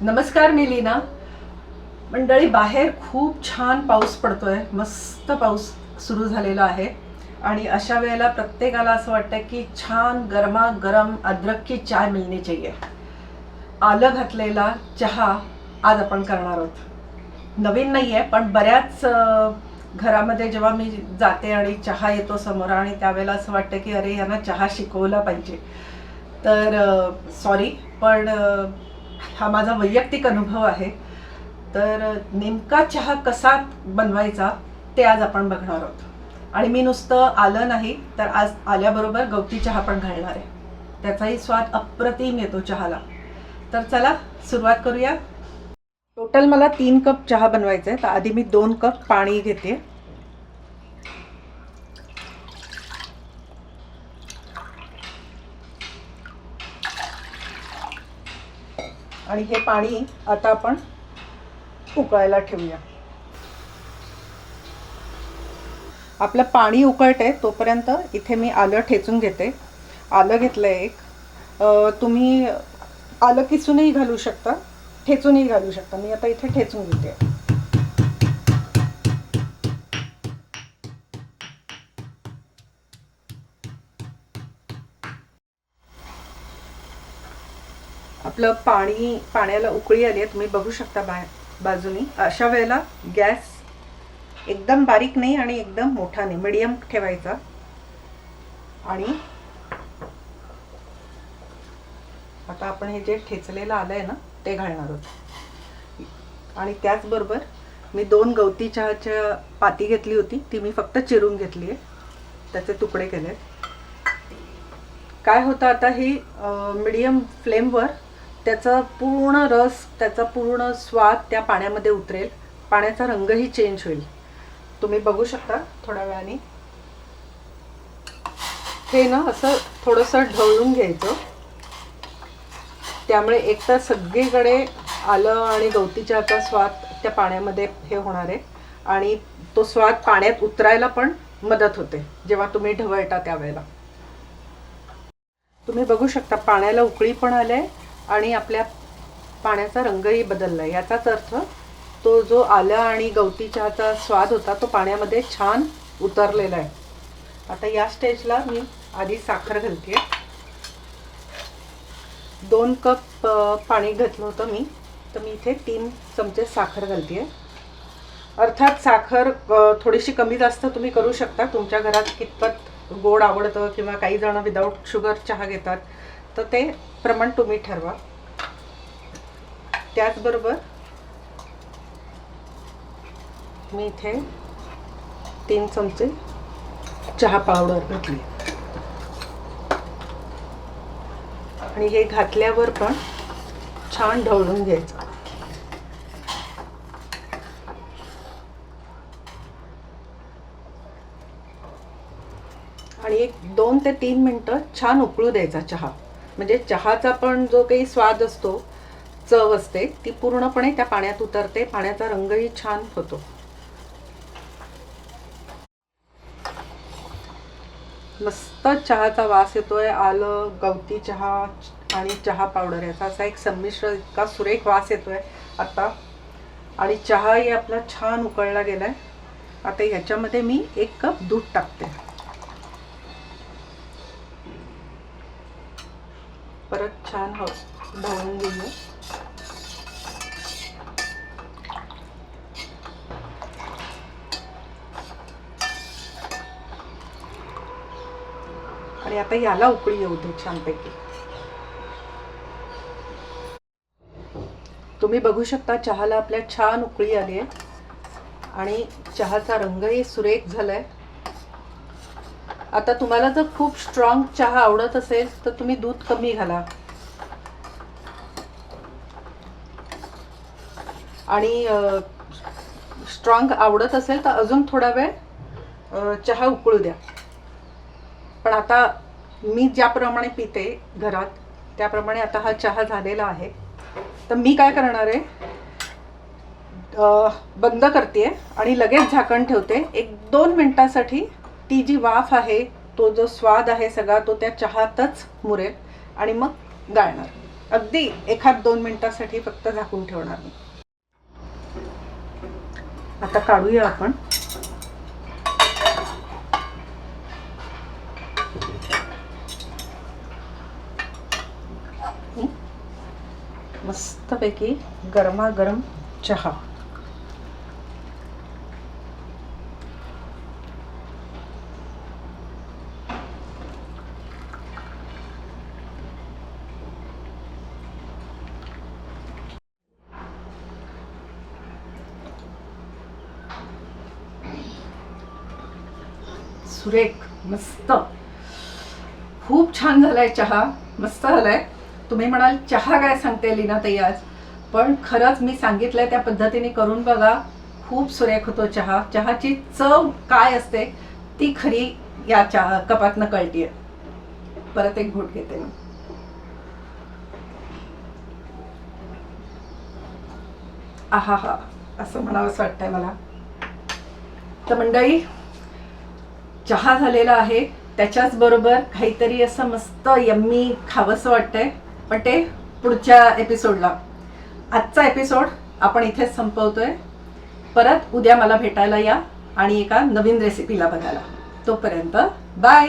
नमस्कार मी लीना. मंडळी बाहेर खूप छान पाऊस पडतोय. मस्त पाऊस सुरू झालेला आहे. आणि अशा वेळेला प्रत्येकाला असं वाटतं की छान गरमागरम अद्रक की चाय मिळणी चाहिए आलं घातलेला चहा आज आपण करणार आहोत. नवीन नाही आहे पण बऱ्याच घरामध्ये जेव्हा मी जाते आणि चहा येतो समोर आणि त्यावेळेला असं वाटतं की अरे यांना चहा शिकवला पाहिजे. तर सॉरी पण हा माझा वैयक्तिक अनुभव आहे. तर नेमका चहा कसा बनवायचा ते आज आपण बघणार आहोत. आणि मी नुसतं आलं नाही तर आज आल्याबरोबर गवती चहा पण घालणार आहे. त्याचाही स्वाद अप्रतिम येतो चहाला. तर चला सुरुवात करूया. टोटल मला तीन कप चहा बनवायचा आहे. तर आधी मी दोन कप पाणी घेते. आणि हे पाणी आता आपण उकळायला ठेवूया. आपलं पाणी उकळते तोपर्यंत इथे मी आलं ठेचून घेते. आलं घेतलं एक. तुम्ही आलं किसूनही घालू शकता ठेचूनही घालू शकता. मी आता इथे ठेचून घेते. आपलं पाणी पाण्याला उकळी आली आहे तुम्ही बघू शकता बा बाजूनी. अशा वेळेला गॅस एकदम बारीक नाही आणि एकदम मोठा नाही मिडियम ठेवायचा. आणि आता आपण हे जे ठेचलेलं आलं आहे ना ते घालणार आहोत. आणि त्याचबरोबर मी दोन गवती चहाच्या पाती घेतली होती ती मी फक्त चिरून घेतली आहे. त्याचे तुकडे केले काय होतं आता ही मिडियम फ्लेमवर त्याचा पूर्ण रस त्याचा पूर्ण स्वाद त्या पाण्यामध्ये उतरेल. पाण्याचा रंगही चेंज होईल. तुम्ही बघू शकता थोड्या वेळाने. हे ना असं थोडंसं ढवळून घ्यायचं. त्यामुळे एकतर सगळीकडे आलं आणि गवती चहाचा स्वाद त्या पाण्यामध्ये हे होणार आहे. आणि तो स्वाद पाण्यात उतरायला पण मदत होते जेव्हा तुम्ही ढवळता त्यावेळेला. तुम्ही बघू शकता पाण्याला उकळी पण आलंय आणि आपल्या पाण्याचा रंगही बदलला आहे याचाच अर्थ तो जो आलं आणि गवती चहाचा स्वाद होता तो पाण्यामध्ये छान उतरलेला आहे. आता या स्टेजला मी आधी साखर घालते. दोन कप पाणी घातलं होतं मी. तर मी इथे तीन चमचे साखर घालते. अर्थात साखर थोडीशी कमी जास्त तुम्ही करू शकता. तुमच्या घरात कितपत गोड आवडतं किंवा काही जण विदाऊट शुगर चहा घेतात. तर ते प्रमाण तुम्ही ठरवा. त्याचबरोबर मी इथे तीन चमचे चहा पावडर घातली. आणि हे घातल्यावर पण छान ढवळून घ्यायचं. आणि एक दोन ते तीन मिनटं छान उकळू द्यायचा चहा. म्हणजे चहाचा पण जो काही स्वाद असतो चव असते ती पूर्णपणे त्या पाण्यात उतरते पाण्याचा रंगही छान होतो. मस्त चहाचा वास येतोय आलं गवती चहा आणि चहा पावडर याचा. असा एक संमिश्र इतका सुरेख वास येतोय आता. आणि चहाही आपला छान उकळला गेलाय. आता ह्याच्यामध्ये मी एक कप दूध टाकते. परत छान हव ढवळून घेऊया. आणि आता याला उकळी येऊ दे छानपैकी. तुम्ही बघू शकता चहाला आपल्या छान उकळी आली आहे. आणि चहाचा रंगही सुरेख झालाय. आता तुम्हाला जर खूप स्ट्रॉंग चहा आवडत असेल तर तुम्ही दूध कमी घाला. आणि स्ट्रॉंग आवडत असेल तर अजून थोडा वेळ चहा उकळू द्या. पण आता मी ज्याप्रमाणे पिते घरात त्याप्रमाणे आता हा चहा झालेला आहे. तर मी काय करणार आहे बंद करते आणि लगेच झाकण ठेवते. एक दोन मिनटासाठी ती जी वाफ आहे तो जो स्वाद आहे सगळा तो त्या चहातच मुरेल आणि मग गाळणार. अगदी एखाद दोन मिनिटासाठी फक्त झाकून ठेवणार मी. आता काढूया आपण. मस्तपैकी गरमागरम चहा. सुरेख मस्त. खूप छान झालाय चहा. मस्त झालाय. तुम्ही म्हणाल चहा काय सांगते लीनाताई आज? पण खरंच मी सांगितलंय त्या पद्धतीने करून बघा. खूप सुरेख होतो चहा. चहाची चव काय असते ती खरी या चहा कपातनं कळतीये. परत एक घोट घेते मी. आहा हा असं म्हणावंसं वाटतंय मला. तर मंडळी चहा झालेला आहे त्याच्याचबरोबर काहीतरी असं मस्त यम्मी खावंसं वाटतंय. पण ते पुढच्या एपिसोडला आजचा एपिसोड आपण इथेच संपवतोय. परत उद्या मला भेटायला या आणि एका नवीन रेसिपीला बघायला. तोपर्यंत बाय